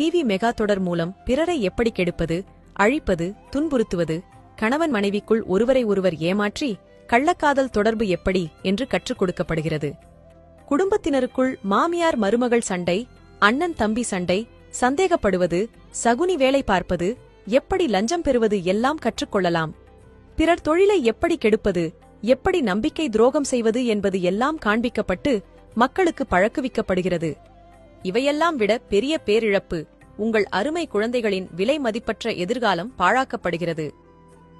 TV mega தொடர் மூலம் பிறரை எப்படி கெடுப்பது அழிப்பது துன்புறுத்துவது கணவன் மனைவிக்குள் ஒருவரை ஒருவர் ஏமாற்றி கள்ளக்காதல் தொடர்பு எப்படி என்று கற்றுக் கொடுக்கப்படுகிறது. குடும்பத்தினருக்குள் மாமியார் மருமகள் சண்டை அண்ணன் தம்பி சண்டை சந்தேகப்படுவது சகுனி வேலை பார்ப்பது எப்படி லஞ்சம் பெறுவது எல்லாம் கற்றுக்கொள்ளலாம் பிறர் தொழிலை எப்படி கெடுப்பது எப்படி நம்பிக்கை துரோகம் செய்வது என்பது எல்லாம் காண்பிக்கப்பட்டு மக்களுக்கு பழக்குவிக்கப்படுகிறது. இவையெல்லாம் விட பெரிய பேரிழப்பு உங்கள் அருமை குழந்தைகளின் விலை மதிப்பற்ற எதிர்காலம் பாழாக்கப்படுகிறது.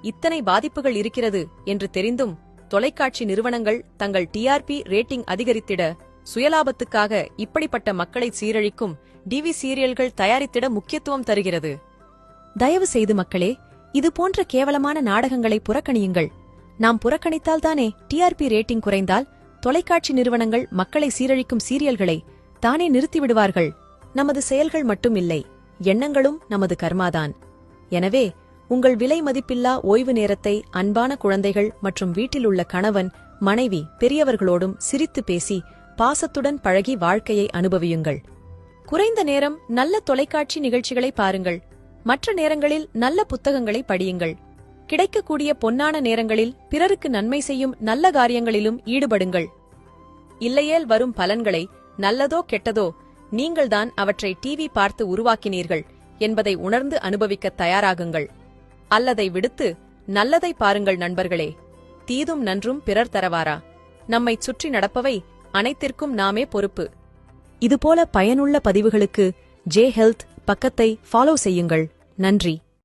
இத்தனை பாதிப்புகள் இருக்கிறது என்று தெரிந்தும் தொலைக்காட்சி நிறுவனங்கள் தங்கள் டிஆர்பி ரேட்டிங் அதிகரித்திட சுயலாபத்துக்காக இப்படிப்பட்ட மக்களை சீரழிக்கும் டிவி சீரியல்கள் தயாரித்திட முக்கியத்துவம் தருகிறது. தயவு செய்து மக்களே இது போன்ற கேவலமான நாடகங்களை புறக்கணியுங்கள். நாம் புறக்கணித்தால்தானே டிஆர்பி ரேட்டிங் குறைந்தால் தொலைக்காட்சி நிறுவனங்கள் மக்களை சீரழிக்கும் சீரியல்களை தானே நிறுத்திவிடுவார்கள்? நமது செயல்கள் மட்டும் இல்லை. எண்ணங்களும் நமது கர்மாதான். எனவே உங்கள் விலை மதிப்பில்லா ஓய்வு நேரத்தை அன்பான குழந்தைகள் மற்றும் வீட்டில் உள்ள கணவன் மனைவி பெரியவர்களோடும் சிரித்து பேசி பாசத்துடன் பழகி வாழ்க்கையை அனுபவியுங்கள். குறைந்த நேரம் நல்ல தொலைக்காட்சி நிகழ்ச்சிகளை பாருங்கள். மற்ற நேரங்களில் நல்ல புத்தகங்களை படியுங்கள். கிடைக்கக்கூடிய பொன்னான நேரங்களில் பிறருக்கு நன்மை செய்யும் நல்ல காரியங்களிலும் ஈடுபடுங்கள். இல்லையேல் வரும் பலன்களை நல்லதோ கெட்டதோ நீங்கள்தான் அவற்றை டிவி பார்த்து உருவாக்கினீர்கள் என்பதை உணர்ந்து அனுபவிக்க தயாராகுங்கள். அல்லதை விடுத்து நல்லதை பாருங்கள் நண்பர்களே. தீதும் நன்றும் பிறர் தரவாரா? நம்மைச் சுற்றி நடப்பவை அனைத்திற்கும் நாமே பொறுப்பு. இதுபோல பயனுள்ள பதிவுகளுக்கு ஜே ஹெல்த் பக்கத்தை ஃபாலோ செய்யுங்கள். நன்றி.